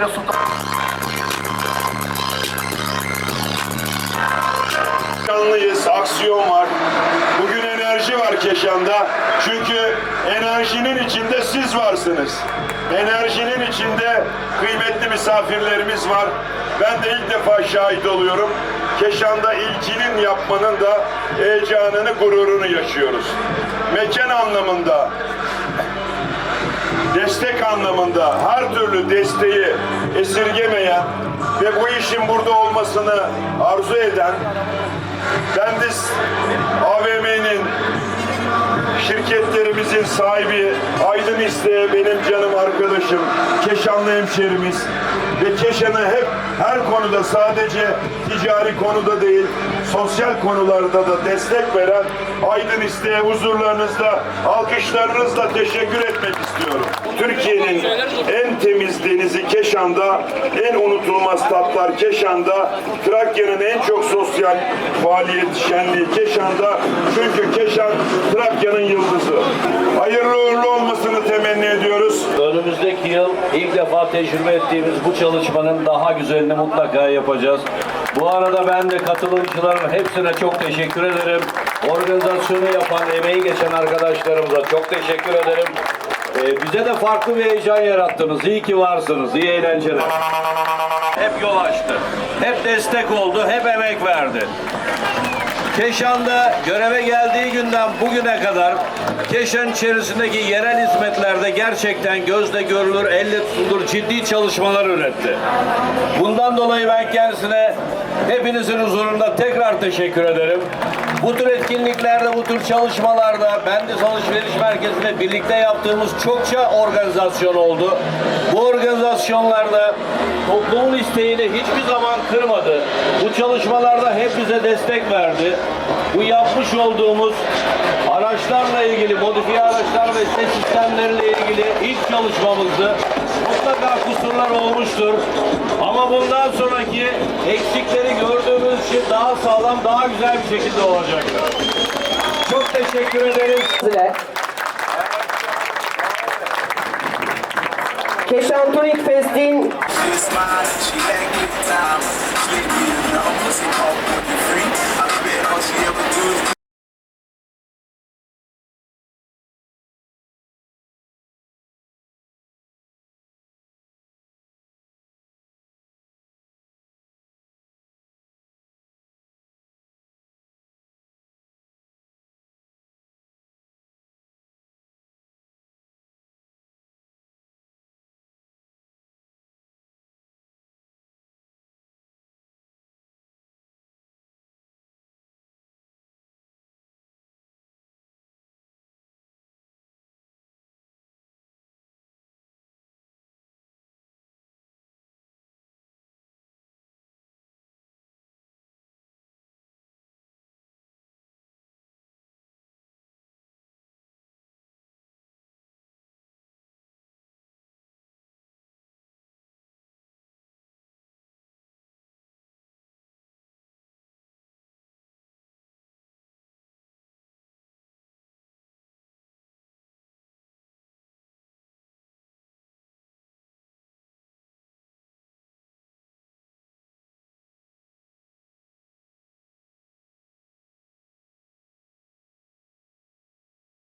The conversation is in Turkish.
Sırayla Sultan. Canlıyız, aksiyon var. Bugün enerji var Keşan'da. Çünkü enerjinin içinde siz varsınız. Enerjinin içinde kıymetli misafirlerimiz var. Ben de ilk defa şahit oluyorum. Keşan'da ilkinin yapmanın da heyecanını, gururunu yaşıyoruz. Mekan anlamında, destek anlamında her türlü desteği esirgemeyen ve bu işin burada olmasını arzu eden Bendis AVM'nin şirketlerimizin sahibi Aydın İsteğe benim canım arkadaşım, Keşanlı hemşerimiz. Ve Keşan'ı hep her konuda sadece ticari konuda değil, sosyal konularda da destek veren Aydın İsteğe huzurlarınızda alkışlarınızla teşekkür etmek istiyorum. Türkiye'nin en temiz denizi Keşan'da, en unutulmaz tatlar Keşan'da, Trakya'nın en çok sosyal faaliyet şenliği Keşan'da. Çünkü Keşan Trakya'nın yıldızı. Hayırlı uğurlu. Önümüzdeki yıl ilk defa tecrübe ettiğimiz bu çalışmanın daha güzelini mutlaka yapacağız. Bu arada ben de katılımcıların hepsine çok teşekkür ederim. Organizasyonu yapan, emeği geçen arkadaşlarımıza çok teşekkür ederim. Ee, bize de farklı bir heyecan yarattınız. İyi ki varsınız. İyi eğlenceler. Hep yol açtı. Hep destek oldu. Hep emek verdi. Keşan'da göreve geldiği günden bugüne kadar Keşan içerisindeki yerel hizmetlerde gerçekten gözle görülür, elle tutulur ciddi çalışmalar üretti. Bundan dolayı ben kendisine hepinizin huzurunda tekrar teşekkür ederim. Bu tür etkinliklerde, bu tür çalışmalarda Bendis Alışveriş Merkezi'nde birlikte yaptığımız çokça organizasyon oldu. Bu organizasyonlarda toplumun isteğini hiçbir zaman kırmadı. Bu çalışmalarda hep bize destek verdi. Bu yapmış olduğumuz araçlarla ilgili, modifiye araçlar ve ses sistemleriyle ilgili ilk çalışmamızdı. Mutlaka kusurlar olmuştur. Ama bundan sonraki eksikleri gördüğümüz için daha sağlam, daha güzel bir şekilde olacaktır. Çok teşekkür ederiz. ile Keşan Turing Fest'in